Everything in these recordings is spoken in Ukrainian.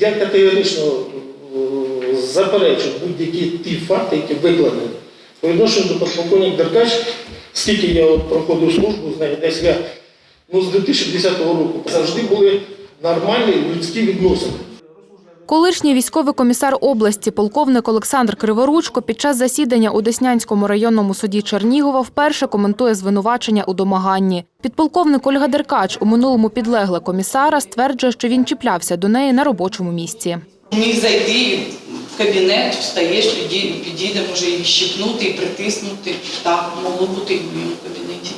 Я категорично е, заперечу будь-які ті факти, які викладені. По відношенню до подполковник Деркач, скільки я от проходив службу з нею, десь я ну, з 2010 року завжди були нормальні людські відносини. Колишній військовий комісар області, полковник Олександр Криворучко, під час засідання у Деснянському районному суді Чернігова вперше коментує звинувачення у домаганні. Підполковник Ольга Деркач, у минулому підлегла комісара, стверджує, що він чіплявся до неї на робочому місці. Міг зайти в кабінет, встаєш, підійде, може і щипнути, і притиснути. Так, могло бути і в моєму кабінеті.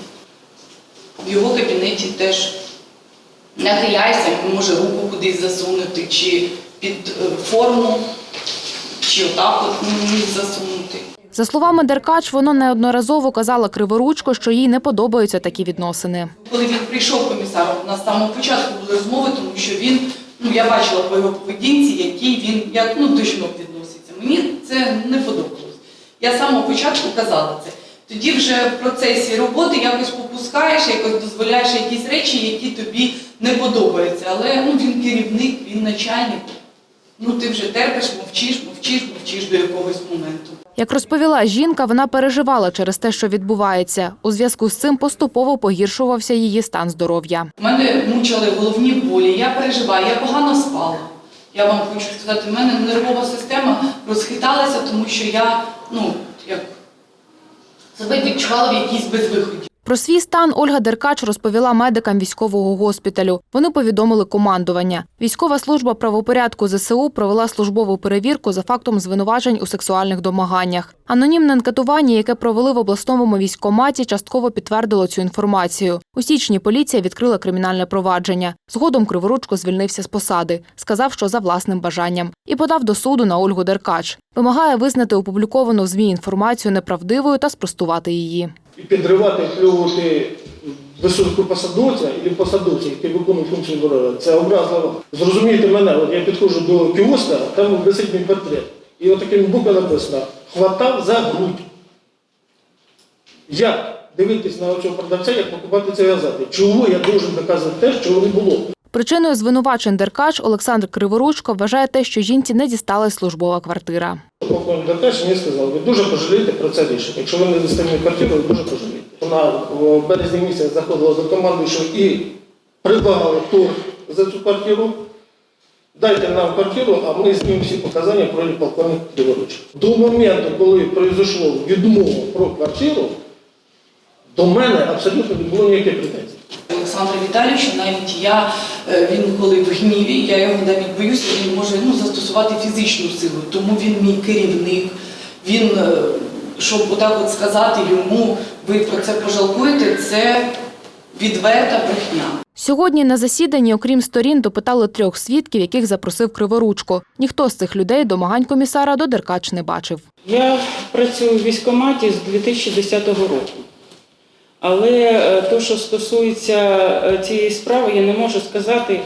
В його кабінеті теж нахиляйся, може руку кудись засунути, чи під е, форму, чи отак от засунути. За словами Деркач, воно неодноразово казала Криворучко, що їй не подобаються такі відносини. Коли він прийшов комісаром, у нас з самого початку були розмови, тому що він, ну я бачила по його поведінці, який він як ну, до жінок відноситься. Мені це не подобалось. Я з самого початку казала це. Тоді вже в процесі роботи якось попускаєш, якось дозволяєш якісь речі, які тобі не подобаються. Але ну, він керівник, він начальник. Ну ти вже терпиш, мовчиш, мовчиш, мовчиш до якогось моменту. Як розповіла жінка, вона переживала через те, що відбувається. У зв'язку з цим поступово погіршувався її стан здоров'я. Мене мучили головні болі, я переживаю, я погано спала. Я вам хочу сказати, в мене нервова система розхиталася, тому що я ну, як себе відчувала в якійсь безвиході. Про свій стан Ольга Деркач розповіла медикам військового госпіталю. Вони повідомили командування. Військова служба правопорядку ЗСУ провела службову перевірку за фактом звинувачень у сексуальних домаганнях. Анонімне анкетування, яке провели в обласному військкоматі, частково підтвердило цю інформацію. У січні поліція відкрила кримінальне провадження. Згодом Криворучко звільнився з посади, сказав, що за власним бажанням, і подав до суду на Ольгу Деркач. Вимагає визнати опубліковану в ЗМІ інформацію неправдивою та спростувати її. І підривати, плювати високу посадовця і посадовця, який виконує функцію ворога, це образливо. Зрозумійте мене, от я підходжу до кіоска, там висить мій портрет. І от таким буквою написано хватав за грудь. Як дивитись на цього продавця, як покупати ці газети? Чого я должен доказувати те, чого не було? Причиною звинувачень Деркач Олександр Криворучко вважає те, що жінці не дісталась службова квартира. Полковник Деркач мені сказав, ви дуже пожалієте про це рішення. Якщо ви не дасте квартиру, ви дуже пожалієте. Вона в березні місяць заходила до командуючого і предлагала торг за цю квартиру. Дайте нам квартиру, а ми знімемо всі показання про полковник Криворуч. До моменту, коли пройшло відмова про квартиру, до мене абсолютно не було ніяких претензій. Олександра Віталійовича, навіть я, е, він коли в гніві, я його навіть боюся, він може ну, застосувати фізичну силу. Тому він мій керівник. Він, е, щоб отак от сказати йому, ви про це пожалкуєте, це відверта брехня. Сьогодні на засіданні, окрім сторін, допитали трьох свідків, яких запросив Криворучко. Ніхто з цих людей домагань комісара до Деркач не бачив. Я працюю в військкоматі з 2010 року. Але е, то, що стосується е, цієї справи, я не можу сказати,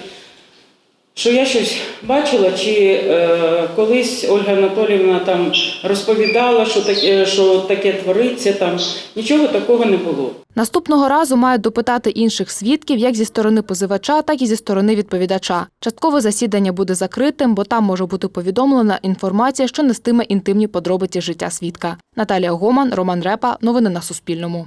що я щось бачила, чи е, колись Ольга Анатоліївна там розповідала, що таке, що таке твориться там. Нічого такого не було. Наступного разу мають допитати інших свідків як зі сторони позивача, так і зі сторони відповідача. Часткове засідання буде закритим, бо там може бути повідомлена інформація, що нестиме інтимні подробиці життя свідка. Наталія Гоман, Роман Репа. Новини на Суспільному.